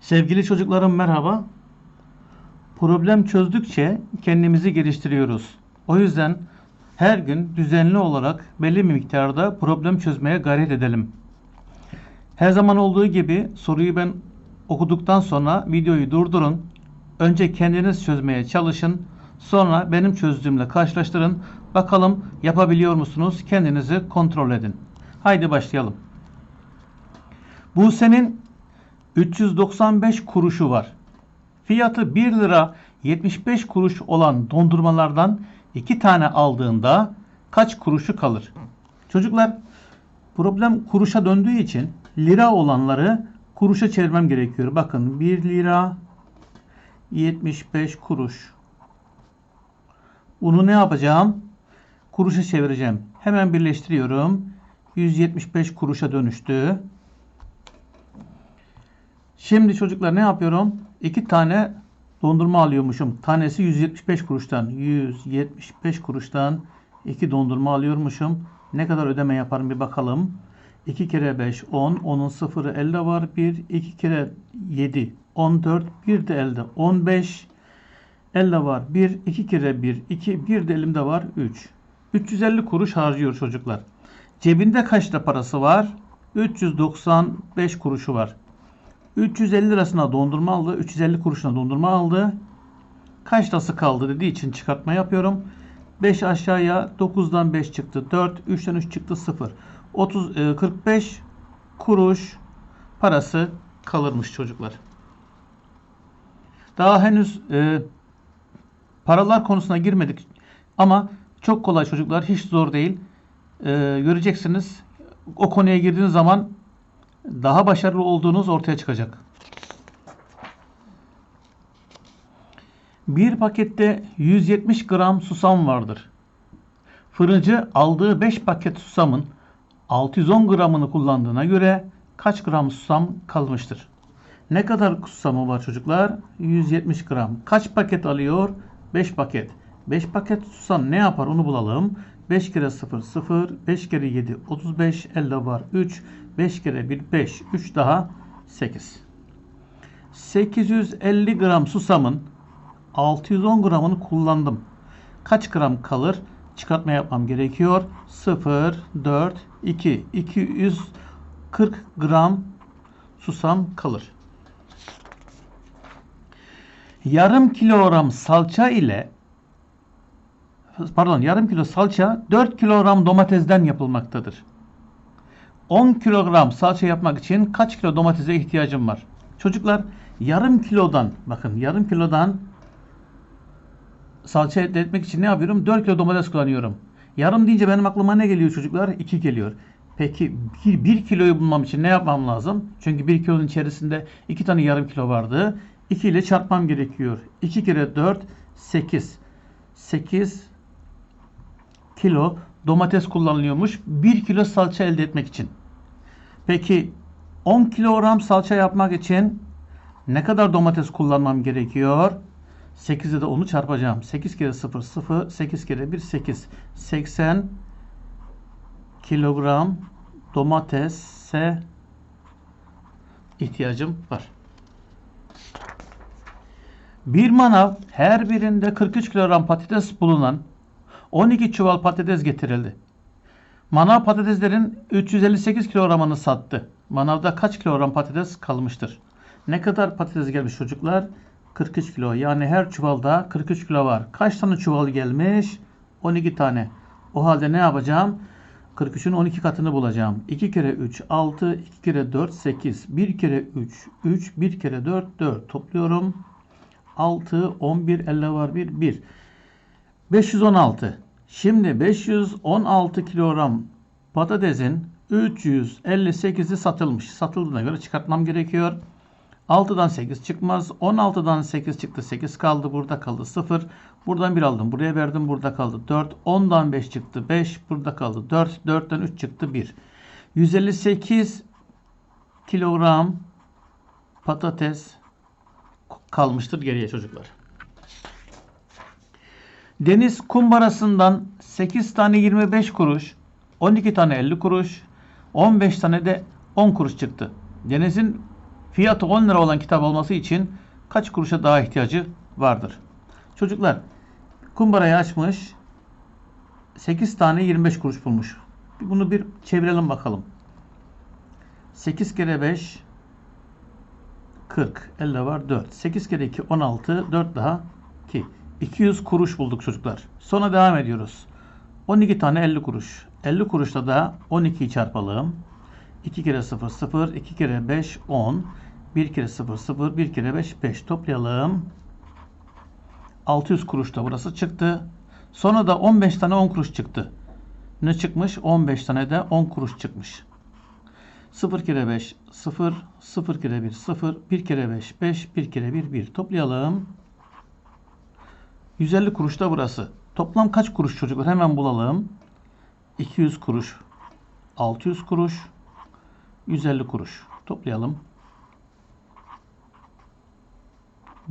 Sevgili çocuklarım merhaba. Problem çözdükçe kendimizi geliştiriyoruz. O yüzden her gün düzenli olarak belli bir miktarda problem çözmeye gayret edelim. Her zaman olduğu gibi soruyu ben okuduktan sonra videoyu durdurun. Önce kendiniz çözmeye çalışın. Sonra benim çözdüğümle karşılaştırın. Bakalım yapabiliyor musunuz? Kendinizi kontrol edin. Haydi başlayalım. Buse'nin 395 kuruşu var. Fiyatı 1 lira 75 kuruş olan dondurmalardan 2 tane aldığında kaç kuruşu kalır? Çocuklar problem kuruşa döndüğü için lira olanları kuruşa çevirmem gerekiyor. Bakın 1 lira 75 kuruş. Bunu ne yapacağım? Kuruşa çevireceğim. Hemen birleştiriyorum. 175 kuruşa dönüştü. Şimdi çocuklar ne yapıyorum? İki tane dondurma alıyormuşum. Tanesi 175 kuruştan. 175 kuruştan iki dondurma alıyormuşum. Ne kadar ödeme yaparım bir bakalım. 2 kere 5 10. Onun sıfırı elde var. 1. 2 kere 7 14. Bir de elde 15. Elde var 1. 2 kere 1 2. Bir de elimde var 3. 350 kuruş harcıyor çocuklar. Cebinde kaçta parası var? 395 kuruşu var. 350 lirasına dondurma aldı. 350 kuruşuna dondurma aldı. Kaç lirası kaldı dediği için çıkartma yapıyorum. 5 aşağıya 9'dan 5 çıktı. 4. 3'ten 3 çıktı 0. 30 e, 45 kuruş parası kalırmış çocuklar. Daha henüz e, paralar konusuna girmedik. Ama çok kolay çocuklar. Hiç zor değil. E, göreceksiniz. O konuya girdiğiniz zaman daha başarılı olduğunuz ortaya çıkacak. Bir pakette 170 gram susam vardır. Fırıncı aldığı 5 paket susamın 610 gramını kullandığına göre kaç gram susam kalmıştır? Ne kadar susamı var çocuklar? 170 gram. Kaç paket alıyor? 5 paket. 5 paket susam ne yapar onu bulalım. 5 kere 0 0, 5 kere 7 35, elde var 3, 5 kere 1 5, 3 daha 8. 850 gram susamın 610 gramını kullandım. Kaç gram kalır? Çıkartma yapmam gerekiyor. 0, 4, 2, 240 gram susam kalır. Yarım kilogram salça ile pardon yarım kilo salça 4 kilogram domatesden yapılmaktadır. 10 kilogram salça yapmak için kaç kilo domatese ihtiyacım var? Çocuklar yarım kilodan bakın yarım kilodan salça elde etmek için ne yapıyorum? 4 kilo domates kullanıyorum. Yarım deyince benim aklıma ne geliyor çocuklar? 2 geliyor. Peki 1, 1 kiloyu bulmam için ne yapmam lazım? Çünkü 1 kilonun içerisinde 2 tane yarım kilo vardı. 2 ile çarpmam gerekiyor. 2 kere 4 8. 8 kilo domates kullanılıyormuş 1 kilo salça elde etmek için. Peki 10 kilogram salça yapmak için ne kadar domates kullanmam gerekiyor? 8'e de onu çarpacağım. 8 kere 0 0 8 kere 1 8 80 kilogram domatese ihtiyacım var. Bir manav her birinde 43 kilogram patates bulunan 12 çuval patates getirildi. Manav patateslerin 358 kilogramını sattı. Manavda kaç kilogram patates kalmıştır? Ne kadar patates gelmiş çocuklar? 43 kilo. Yani her çuvalda 43 kilo var. Kaç tane çuval gelmiş? 12 tane. O halde ne yapacağım? 43'ün 12 katını bulacağım. 2 kere 3 6, 2 kere 4 8, 1 kere 3 3, 1 kere 4 4. Topluyorum. 6, 11, 50 var 1, 1. 516. Şimdi 516 kilogram patatesin 358'i satılmış. Satıldığına göre çıkartmam gerekiyor. 6'dan 8 çıkmaz. 16'dan 8 çıktı. 8 kaldı. Burada kaldı. 0. Buradan 1 aldım. Buraya verdim. Burada kaldı. 4. 10'dan 5 çıktı. 5. Burada kaldı. 4. 4'ten 3 çıktı. 1. 158 kilogram patates kalmıştır geriye çocuklar. Deniz kumbarasından 8 tane 25 kuruş, 12 tane 50 kuruş, 15 tane de 10 kuruş çıktı. Deniz'in fiyatı 10 lira olan kitap olması için kaç kuruşa daha ihtiyacı vardır? Çocuklar kumbarayı açmış 8 tane 25 kuruş bulmuş. Bunu bir çevirelim bakalım. 8 kere 5 40. Elde var 4. 8 kere 2 16. 4 daha 2. 200 kuruş bulduk çocuklar. Sonra devam ediyoruz. 12 tane 50 kuruş. 50 kuruşla da 12'yi çarpalım. 2 kere 0 0. 2 kere 5 10. 1 kere 0 0. 1 kere 5 5. Toplayalım. 600 kuruş da burası çıktı. Sonra da 15 tane 10 kuruş çıktı. Ne çıkmış? 15 tane de 10 kuruş çıkmış. 0 kere 5 0, 0 kere 1 0, 1 kere 5 5, 1 kere 1 1. Toplayalım. 150 kuruş da burası. Toplam kaç kuruş çocuklar? Hemen bulalım. 200 kuruş, 600 kuruş, 150 kuruş. Toplayalım.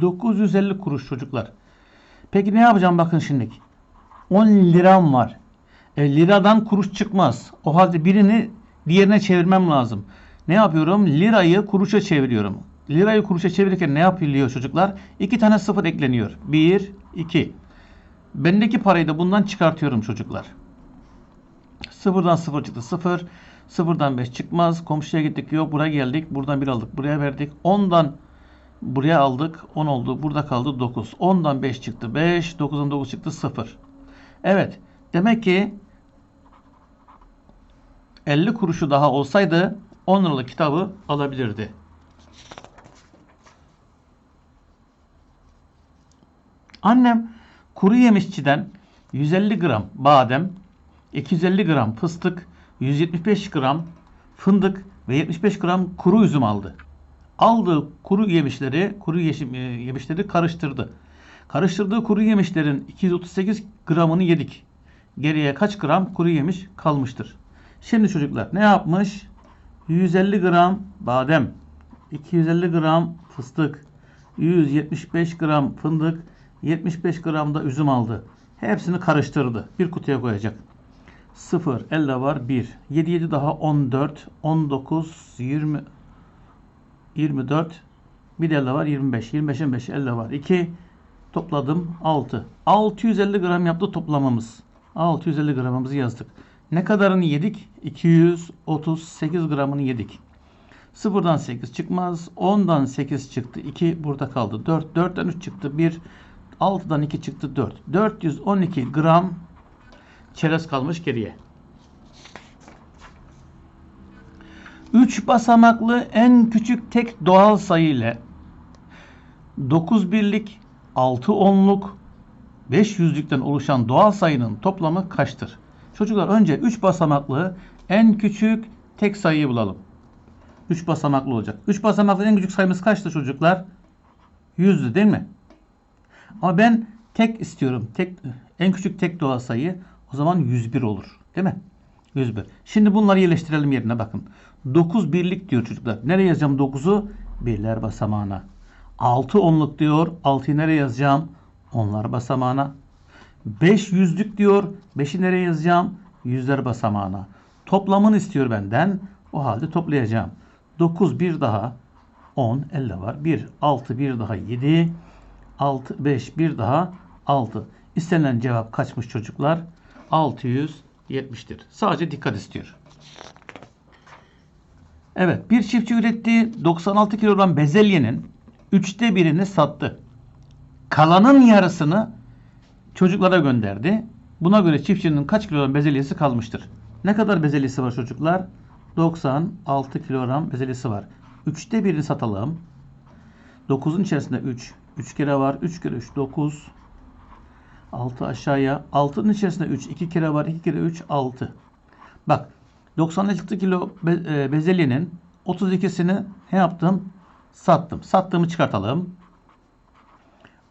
950 kuruş çocuklar. Peki ne yapacağım bakın şimdi. 10 liram var. E, liradan kuruş çıkmaz. O halde birini diğerine çevirmem lazım. Ne yapıyorum? Lirayı kuruşa çeviriyorum. Lirayı kuruşa çevirirken ne yapılıyor çocuklar? İki tane sıfır ekleniyor. 1, 2. Bendeki parayı da bundan çıkartıyorum çocuklar. Sıfırdan sıfır çıktı. Sıfır. Sıfırdan 5 çıkmaz. Komşuya gittik. Yok buraya geldik. Buradan bir aldık. Buraya verdik. 10'dan buraya aldık. 10 oldu. Burada kaldı 9. 10'dan 5 çıktı. 5. 9'dan 9 çıktı. 0. Evet. Demek ki 50 kuruşu daha olsaydı 10 liralık kitabı alabilirdi. Annem kuru yemişçiden 150 gram badem, 250 gram fıstık, 175 gram fındık ve 75 gram kuru üzüm aldı. Aldığı kuru yemişleri, kuru e, yemişleri karıştırdı. Karıştırdığı kuru yemişlerin 238 gramını yedik. Geriye kaç gram kuru yemiş kalmıştır? Şimdi çocuklar ne yapmış? 150 gram badem, 250 gram fıstık, 175 gram fındık, 75 gram da üzüm aldı. Hepsini karıştırdı. Bir kutuya koyacak. 0, elde var 1. 7, 7 daha 14, 19, 20, 24. Bir de var 25. 25'in 5 elde var 2. Topladım 6. 650 gram yaptı toplamamız. 650 gramımızı yazdık. Ne kadarını yedik? 238 gramını yedik. 0'dan 8 çıkmaz. 10'dan 8 çıktı. 2 burada kaldı. 4. 4'ten 3 çıktı. 1. 6'dan 2 çıktı. 4. 412 gram çerez kalmış geriye. 3 basamaklı en küçük tek doğal sayı ile 9 birlik, 6 onluk, 5 yüzlükten oluşan doğal sayının toplamı kaçtır? Çocuklar önce 3 basamaklı en küçük tek sayıyı bulalım. 3 basamaklı olacak. 3 basamaklı en küçük sayımız kaçtı çocuklar? 100'dü değil mi? Ama ben tek istiyorum. Tek en küçük tek doğal sayı o zaman 101 olur. Değil mi? 101. Şimdi bunları yerleştirelim yerine bakın. 9 birlik diyor çocuklar. Nereye yazacağım 9'u? Birler basamağına. 6 onluk diyor. 6'yı nereye yazacağım? Onlar basamağına. 5 yüzlük diyor. 5'i nereye yazacağım? Yüzler basamağına. Toplamını istiyor benden. O halde toplayacağım. 9 bir daha 10 elde var. 1 6 bir daha 7 6 5 bir daha 6. İstenilen cevap kaçmış çocuklar? 670'tir. Sadece dikkat istiyor. Evet, bir çiftçi ürettiği 96 kilogram bezelyenin üçte birini sattı. Kalanın yarısını çocuklara gönderdi. Buna göre çiftçinin kaç kilogram bezelyesi kalmıştır? Ne kadar bezelyesi var çocuklar? 96 kilogram bezelyesi var. Üçte birini satalım. 9'un içerisinde 3. 3 kere var. 3 kere 3 9. 6 aşağıya. 6'nın içerisinde 3. 2 kere var. 2 kere 3 6. Bak 96 kilo e, bezelyenin 32'sini ne yaptım? Sattım. Sattığımı çıkartalım.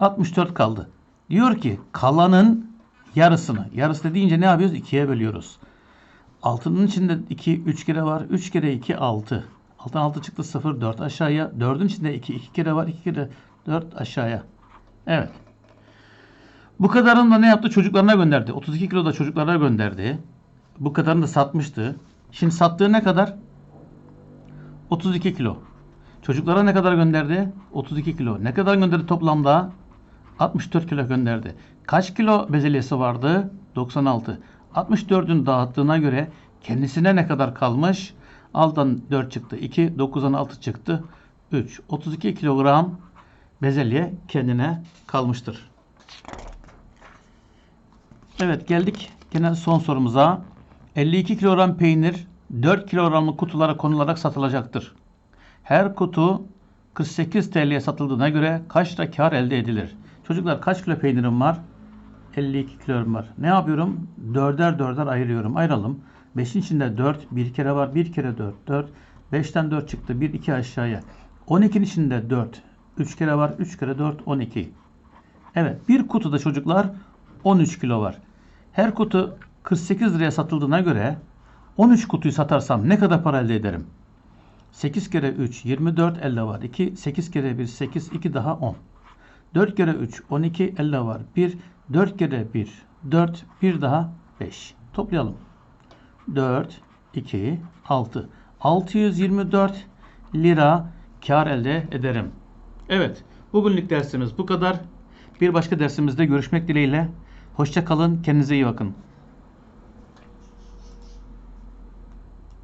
64 kaldı. Diyor ki kalanın yarısını. Yarısı deyince ne yapıyoruz? 2'ye bölüyoruz. 6'nın içinde 2, 3 kere var. 3 kere 2, 6. 6'dan 6 çıktı 0, 4 aşağıya. 4'ün içinde 2, 2 kere var. 2 kere 4 aşağıya. Evet. Bu kadarını da ne yaptı? Çocuklarına gönderdi. 32 kilo da çocuklara gönderdi. Bu kadarını da satmıştı. Şimdi sattığı ne kadar? 32 kilo. Çocuklara ne kadar gönderdi? 32 kilo. Ne kadar gönderdi toplamda? 64 kilo gönderdi. Kaç kilo bezelyesi vardı? 96. 64'ün dağıttığına göre kendisine ne kadar kalmış? Aldan 4 çıktı. 2, 9'dan 6 çıktı. 3. 32 kilogram bezelye kendine kalmıştır. Evet geldik gene son sorumuza. 52 kilogram peynir 4 kilogramlık kutulara konularak satılacaktır. Her kutu 48 TL'ye satıldığına göre kaç lira kar elde edilir? Çocuklar kaç kilo peynirim var? 52 kilogram var. Ne yapıyorum? Dörder dörder ayırıyorum. Ayıralım. 5'in içinde 4. Bir kere var. Bir kere 4. 4. 5'ten 4 çıktı. 1, 2 aşağıya. 12'nin içinde 4. 3 kere var. 3 kere 4. 12. Evet. Bir kutuda çocuklar 13 kilo var. Her kutu 48 liraya satıldığına göre 13 kutuyu satarsam ne kadar para elde ederim? 8 kere 3 24 elde var. 2 8 kere 1 8 2 daha 10. 4 kere 3 12 elde var. 1 4 kere 1 4 1 daha 5. Toplayalım. 4 2 6 624 lira kar elde ederim. Evet, bugünlük dersimiz bu kadar. Bir başka dersimizde görüşmek dileğiyle. Hoşça kalın, kendinize iyi bakın.